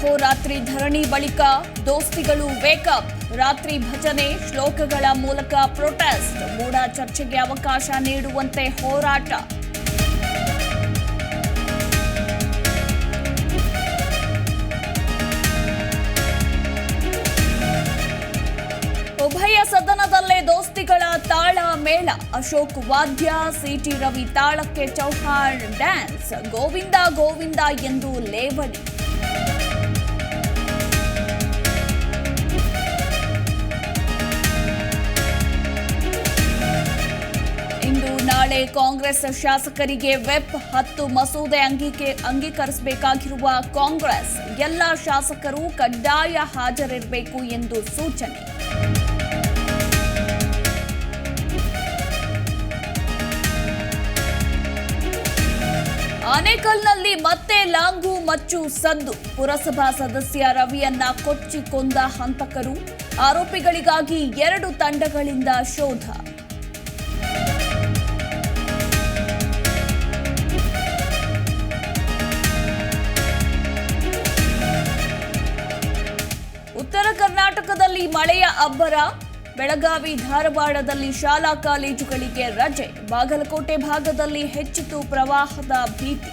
ಅಹೋರಾತ್ರಿ ಧರಣಿ ಬಳಿಕ ದೋಸ್ತಿಗಳು ವೇಕಪ್ ರಾತ್ರಿ ಭಜನೆ ಶ್ಲೋಕಗಳ ಮೂಲಕ ಪ್ರೊಟೆಸ್ಟ್ ಮೂಡ ಚರ್ಚೆಗೆ ಅವಕಾಶ ನೀಡುವಂತೆ ಹೋರಾಟ. ಉಭಯ ಸದನದಲ್ಲೇ ದೋಸ್ತಿಗಳ ತಾಳ ಮೇಳ. ಅಶೋಕ್ ವಾದ್ಯ, ಸಿಟಿ ರವಿ ತಾಳಕ್ಕೆ ಚೌಹಾಣ್ ಡ್ಯಾನ್ಸ್ ಗೋವಿಂದ ಗೋವಿಂದ ಎಂದು ಲೇವಡಿ. ಕಾಂಗ್ರೆಸ್ ಶಾಸಕರಿಗೆ ವೆಬ್ ಹತ್ತು ಮಸೂದೆ ಅಂಗೀಕೆ ಅಂಗೀಕರಿಸಬೇಕಾಗಿರುವ ಕಾಂಗ್ರೆಸ್, ಎಲ್ಲ ಶಾಸಕರು ಕಡ್ಡಾಯ ಹಾಜರಿರಬೇಕು ಎಂದು ಸೂಚನೆ. ಆನೇಕಲ್ನಲ್ಲಿ ಮತ್ತೆ ಲಾಂಗು ಮಚ್ಚು ಸದ್ದು ಪುರಸಭಾ ಸದಸ್ಯ ರವಿಯನ್ನ ಕೊಚ್ಚಿ ಕೊಂದ ಹಂತಕರು, ಆರೋಪಿಗಳಿಗಾಗಿ ಎರಡು ತಂಡಗಳಿಂದ ಶೋಧ. ಕರ್ನಾಟಕದಲ್ಲಿ ಮಳೆಯ ಅಬ್ಬರ. ಬೆಳಗಾವಿ ಧಾರವಾಡದಲ್ಲಿ ಶಾಲಾ ಕಾಲೇಜುಗಳಿಗೆ ರಜೆ. ಬಾಗಲಕೋಟೆ ಭಾಗದಲ್ಲಿ ಹೆಚ್ಚಿತು ಪ್ರವಾಹದ ಭೀತಿ.